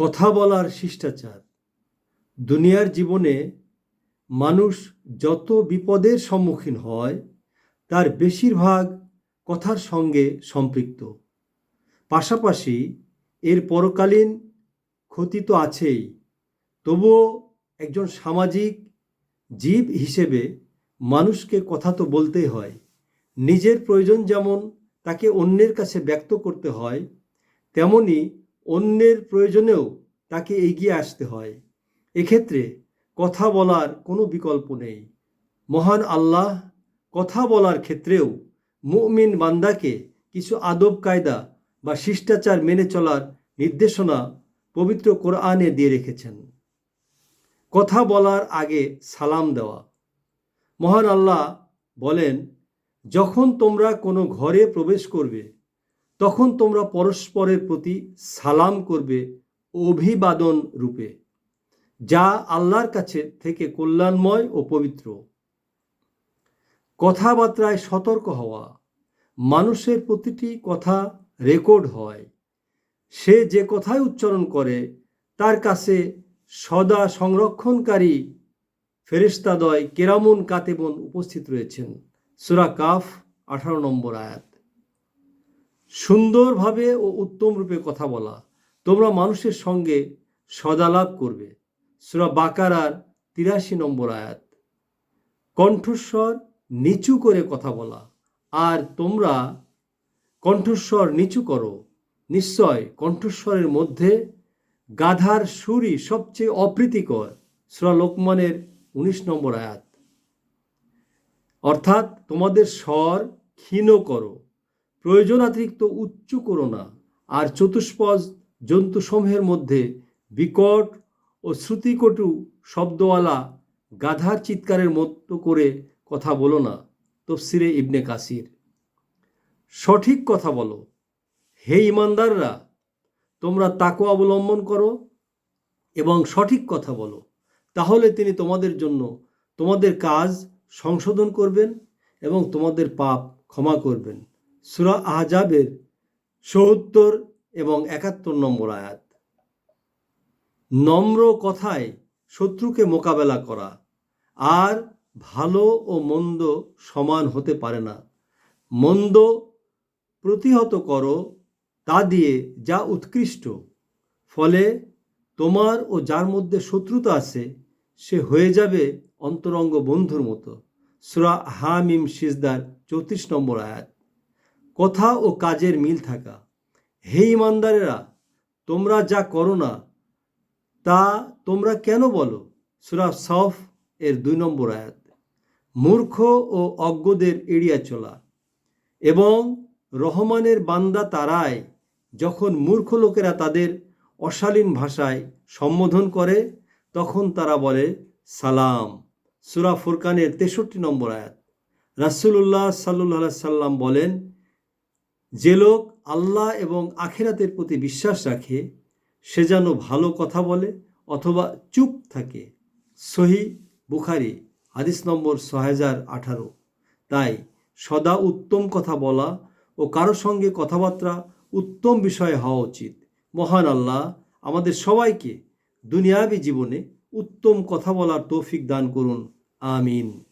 কথা বলার শিষ্টাচার। দুনিয়ার জীবনে মানুষ যত বিপদের সম্মুখীন হয়, তার বেশিরভাগ কথার সঙ্গে সম্পৃক্ত। পাশাপাশি এর পরকালীন ক্ষতি তো আছেই, তবুও একজন সামাজিক জীব হিসেবে মানুষকে কথা তো বলতেই হয়। নিজের প্রয়োজন যেমন তাকে অন্যের কাছে ব্যক্ত করতে হয়, তেমনি অন্যের প্রয়োজনেও তাকে এগিয়ে আসতে হয়। এক্ষেত্রে কথা বলার কোনো বিকল্প নেই। মহান আল্লাহ কথা বলার ক্ষেত্রেও মুমিন বান্দাকে কিছু আদব কায়দা বা শিষ্টাচার মেনে চলার নির্দেশনা পবিত্র কোরআনে দিয়ে রেখেছেন। কথা বলার আগে সালাম দেওয়া। মহান আল্লাহ বলেন, যখন তোমরা কোনো ঘরে প্রবেশ করবে তখন তোমরা পরস্পরের প্রতি সালাম করবে অভিবাদন রূপে, যা আল্লাহর কাছে থেকে কল্যাণময় ও পবিত্র। কথাবার্তায় সতর্ক হওয়া, মানুষের প্রতিটি কথা রেকর্ড হয়। সে যে কথাই উচ্চারণ করে, তার কাছে সদা সংরক্ষণকারী ফেরিস্তাদয় কেরামুন কাতেবন উপস্থিত রয়েছেন। সুরা কাফ আঠারো নম্বর আয়াত। সুন্দরভাবে ও উত্তম রূপে কথা বলা। তোমরা মানুষের সঙ্গে সদালাপ করবে। সুরা বাকারার তিরাশি নম্বর আয়াত। কণ্ঠস্বর নিচু করে কথা বলা। আর তোমরা কণ্ঠস্বর নিচু করো। নিশ্চয় কণ্ঠস্বরের মধ্যে গাধার সুরই সবচেয়ে অপ্রীতিকর। সুরা লোকমানের উনিশ নম্বর আয়াত। অর্থাৎ তোমাদের স্বর ক্ষীণ করো। প্রয়োজনাতিরিক্ত উচ্চ করো না। আর চতুষ্পদ জন্তুসমূহের মধ্যে বিকট ও শ্রুতিকটু শব্দওয়ালা গাধার চিৎকারের মতো করে কথা বলো না, তফসিরে ইবনে কাসির। সঠিক কথা বলো, হে ইমানদাররা, তোমরা তাকো অবলম্বন করো এবং সঠিক কথা বলো, তাহলে তিনি তোমাদের জন্য তোমাদের কাজ সংশোধন করবেন এবং তোমাদের পাপ ক্ষমা করবেন। সুরা আহজাবের সত্তর এবং একাত্তর নম্বর আয়াত। নম্র কথায় শত্রুকে মোকাবেলা করা আর ভালো ও মন্দ সমান হতে পারে না। মন্দ প্রতিহত করো, তা দিয়ে যা উৎকৃষ্ট। ফলে তোমার ও যার মধ্যে শত্রুতা আছে, সে হয়ে যাবে অন্তরঙ্গ বন্ধুর মতো। সুরা হামিম সিজদার চৌত্রিশ নম্বর আয়াত। কথা ও কাজের মিল থাকা। হে ইমানদারেরা, তোমরা যা করো না, তা তোমরা কেন বলো? সুরা সফ এর দুই নম্বর আয়াত। মূর্খ ও অজ্ঞদের এড়িয়া চলা। এবং রহমানের বান্দা তারাই যখন মূর্খ লোকেরা তাদের অশালীন ভাষায় সম্বোধন করে, তখন তারা বলে, সালাম। সুরা ফুরকানের তেষট্টি নম্বর আয়াত। রাসুল্লাহ সাল্লাহ সাল্লাম বলেন যে লোক আল্লাহ এবং আখেরাতের প্রতি বিশ্বাস রাখে, সে যেন ভালো কথা বলে অথবা চুপ থাকে। সহি বুখারি, হাদিস নম্বর ছ হাজার আঠারো। তাই সদা উত্তম কথা বলা ও কারও সঙ্গে কথাবার্তা উত্তম বিষয়ে হওয়া উচিত। মহান আল্লাহ আমাদের সবাইকে দুনিয়াবী জীবনে উত্তম কথা বলার তৌফিক দান করুন। আমিন।